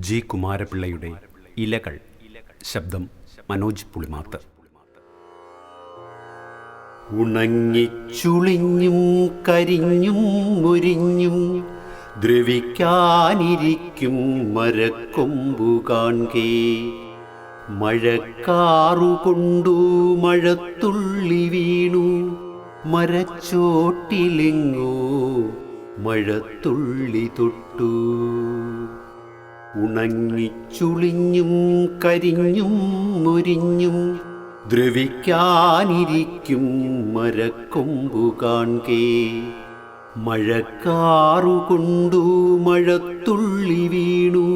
G കുമാരപിള്ളയുടെ ഇലകൾ. ശബ്ദം മനോജ് പുളിമാത്ത്. ഉണങ്ങിച്ചുളിഞ്ഞും കരിഞ്ഞും മുരിഞ്ഞും ദ്രവിക്കാനിരിക്കും മരക്കൊമ്പു കാൺകേ. മഴക്കാറുകൊണ്ടു മഴത്തുള്ളി വീണു. മരച്ചോട്ടിലെങ്ങോ മഴത്തുള്ളി തൊട്ടു. ഉണങ്ങിച്ചുളിഞ്ഞും കരിഞ്ഞും മുരിഞ്ഞും ദ്രവിക്കാനിരിക്കും മരക്കൊമ്പു കാൺകേ മഴക്കാറുകൊണ്ടു മഴത്തുള്ളി വീണു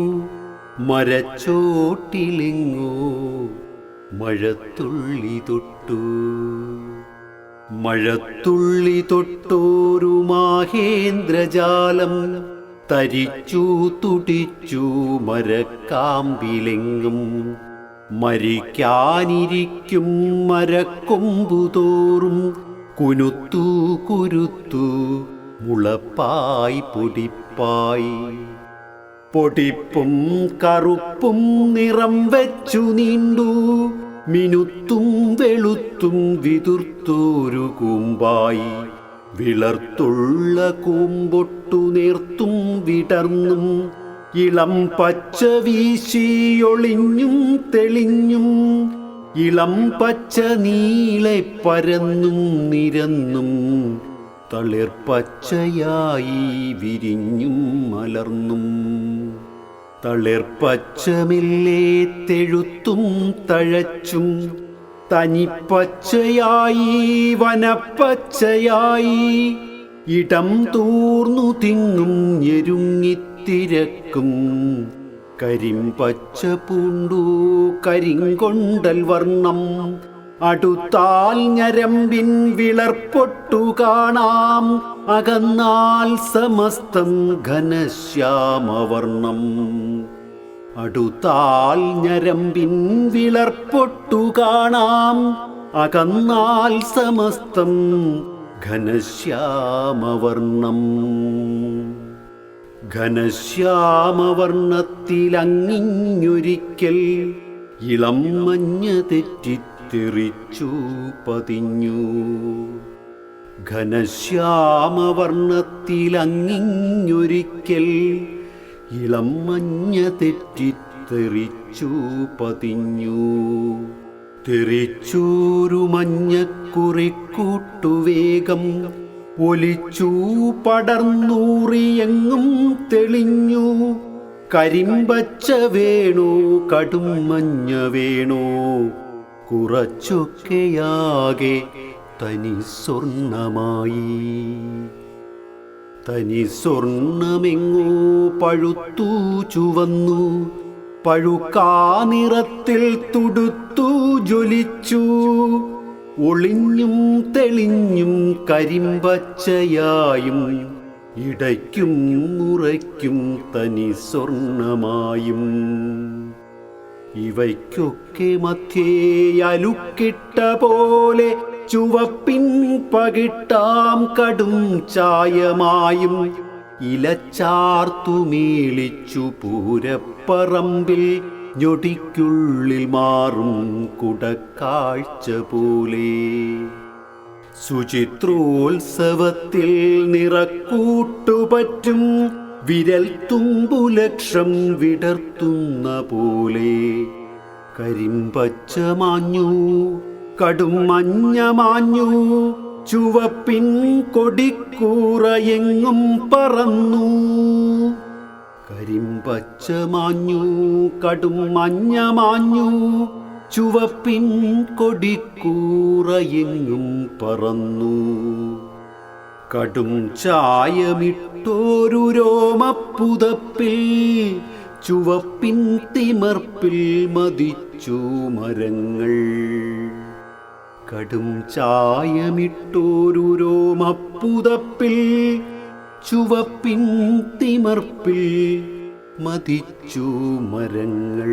മരച്ചോട്ടിലെങ്ങോ മഴത്തുള്ളി തൊട്ടു. മഴത്തുള്ളി തൊട്ടോരു മാഹേന്ദ്രജാലം തരിച്ചു തുടിച്ചു മരക്കാമ്പിലെങ്ങും. മരിക്കാനിരിക്കും മരക്കൊമ്പുതോറും. കുനുത്തു കുരുത്തു മുളപ്പായി പൊടിപ്പായി. പൊടിപ്പും കറുപ്പും നിറം വെച്ചു നീണ്ടു. മിനുത്തും വെളുത്തും വിതുർത്തോരു കൂമ്പായി. വിളർത്തുള്ള കൂമ്പൊട്ടു നേർത്തും വിടർന്നും ഇളം പച്ച വീശിയൊളിഞ്ഞും തെളിഞ്ഞും ഇളം പച്ച നീളെ പരന്നും നിരന്നും തളിർപ്പച്ചയായി വിരിഞ്ഞും മലർന്നും. തളിർപ്പച്ചമില്ലേ തെഴുത്തും തഴച്ചും തനിപ്പച്ചയായി വനപ്പച്ചയായി. ഇടം തൂർന്നു തിങ്ങും ഞെരുങ്ങിത്തിരക്കും കരിമ്പച്ച പൂണ്ടു കരിങ്കൊണ്ടൽ വർണം. അടുത്താൽ ഞരമ്പിൻ വിളർപ്പൊട്ടു കാണാം. അകന്നാൽ സമസ്തം ഘനശ്യാമവർണം അടുത്താൽ ഞരമ്പിൻ വിളർപ്പൊട്ടു കാണാം. അകന്നാൽ സമസ്തം ഘനശ്യാമവർണം ഘനശ്യാമവർണത്തിലങ്ങിഞ്ഞൊരിക്കൽ ഇളം മഞ്ഞ തെറ്റിത്തെറിച്ചു പതിഞ്ഞു. ഘനശ്യാമവർണത്തിലങ്ങിഞ്ഞൊരിക്കൽ ഇളം മഞ്ഞ തെറ്റിത്തെറിച്ചു പതിഞ്ഞു. തെറിച്ചൂരു മഞ്ഞക്കുറിക്കൂട്ടുവേഗം ഒലിച്ചു പടർന്നൂറിയെങ്ങും തെളിഞ്ഞു. കരിമ്പച്ച വേണു കടും മഞ്ഞ വേണു. കുറച്ചൊക്കെയാകെ തനി സ്വർണമായി. തനി സ്വർണമെങ്ങോ പഴുത്തു ചുവന്നു. പഴുക്കാ നിറത്തിൽ തുടുത്തു ജ്വലിച്ചു. ഒളിഞ്ഞും തെളിഞ്ഞും കരിമ്പച്ചയായും ഇടയ്ക്കും മുറയ്ക്കും തനി സ്വർണമായും ഇവയ്ക്കൊക്കെ മധ്യേ അലുക്കിട്ട പോലെ ചുവപ്പിൻ പകിട്ടാം കടും ചായമായും ഇലച്ചാർത്തുമീളിച്ചു പൂരപ്പറമ്പിൽ ഞൊടിക്കുള്ളിൽ മാറും കുടക്കാഴ്ച പോലെ. ശുചിത്രോത്സവത്തിൽ നിറക്കൂട്ടുപറ്റും വിരൽ തുമ്പുലക്ഷം വിടർത്തുന്ന പോലെ. കരിമ്പച്ച മാഞ്ഞു കടും മഞ്ഞ മാഞ്ഞു ചുവപ്പിൻ കൊടിക്കൂറയെങ്ങും പറന്നു. കരിമ്പച്ച മാഞ്ഞു കടും മഞ്ഞ മാഞ്ഞു ചുവപ്പിൻ കൊടിക്കൂറയെങ്ങും പറന്നു. കടും ചായമിട്ടോരു രോമപ്പുതപ്പിൽ ചുവപ്പിൻ തിമർപ്പിൽ മതിച്ചു മരങ്ങൾ. കടും ചായമിട്ടോരു രോമപ്പുതപ്പിൽ ചുവപ്പിൻ തിമർപ്പിൽ മതിച്ചു മരങ്ങൾ.